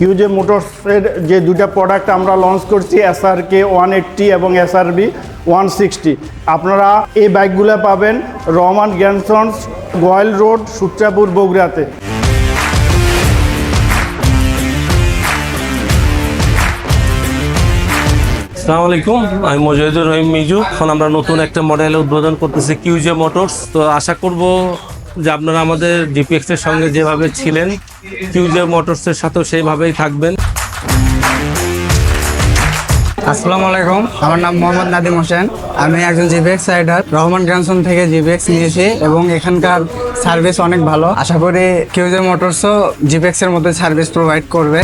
কিউজে মোটরসের যে দুটা প্রোডাক্ট আমরা লঞ্চ করছি এসআর কে ওয়ান এইট্টি এবং এসআরবি ওয়ান সিক্সটি আপনারা এই বাইকগুলো পাবেন রহমান গ্যানসন্স গোয়েল রোড, সূত্রাপুর, বগুড়াতে। আসসালামু আলাইকুম, আমি মজিদুর রহিম মিজু। এখন আমরা নতুন একটা মডেল উদ্বোধন করতেছি কিউজে মোটরস তো আশা করব যে আপনারা আমাদের জিপিএক্স এর সঙ্গে যেভাবে ছিলেন কিউজে মোটরসের সাথেও সেইভাবেই থাকবেন। আসসালামু আলাইকুম, আমার নাম মোহাম্মদ নাদিম হোসেন। আমি একজন জিপিএক্স রাইডার রহমান গ্রানসন থেকে জিপিএক্স নিয়েছি এবং এখানকার সার্ভিস অনেক ভালো। আশা করি কিউজে মোটরসও জিপিএক্স এর মধ্যে সার্ভিস প্রোভাইড করবে।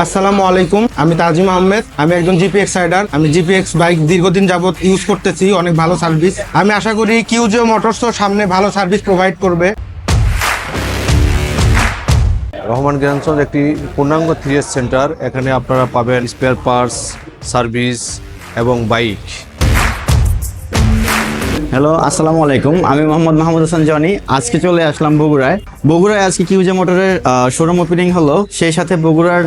আসসালামু আলাইকুম। আমি তাজিম আহমেদ। আমি একজন জিপিএক্স রাইডার। আমি জিপিএক্স বাইক দীর্ঘদিন যাবত ইউজ করতেছি। অনেক ভালো সার্ভিস আমি আশা করি কিউজিও মোটরসও সামনে ভালো সার্ভিস প্রোভাইড করবে। রহমান গ্রামগঞ্জ একটি পূর্ণাঙ্গ থ্রিএস সেন্টার এখানে আপনারা পাবেন স্পেয়ার পার্টস সার্ভিস এবং বাইক হ্যালো, আসসালামু আলাইকুম। আমি মোহাম্মদ মাহমুদ হাসান জনি। আজকে চলে আসলাম বগুড়ায়। বগুড়ায় আজকে কিউজে মোটরের শোরুম ওপেনিং হলো। সেই সাথে বগুড়ার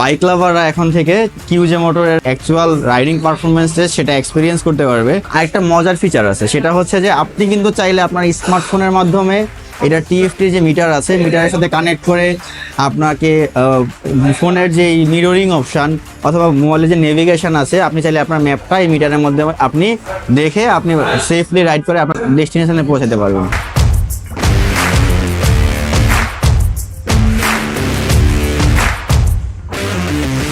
বাইক লাভাররা এখন থেকে কিউজে মোটরের অ্যাকচুয়াল রাইডিং পারফরমেন্স সেটা এক্সপিরিয়েন্স করতে পারবে। আর একটা মজার ফিচার আছে। সেটা হচ্ছে যে আপনি কিন্তু চাইলে আপনার স্মার্টফোনের মাধ্যমে এটা টিএফটি যে মিটার আছে মিটারের সাথে কানেক্ট করে আপনাকে ফোনের যে মিররিং অপশান অথবা মোবাইলের যে নেভিগেশন আছে, আপনি চাইলে আপনার ম্যাপটা এই মিটারের মধ্যে আপনি দেখে আপনি সেফলি রাইড করে আপনার ডেস্টিনেশনে পৌঁছাতে পারবেন।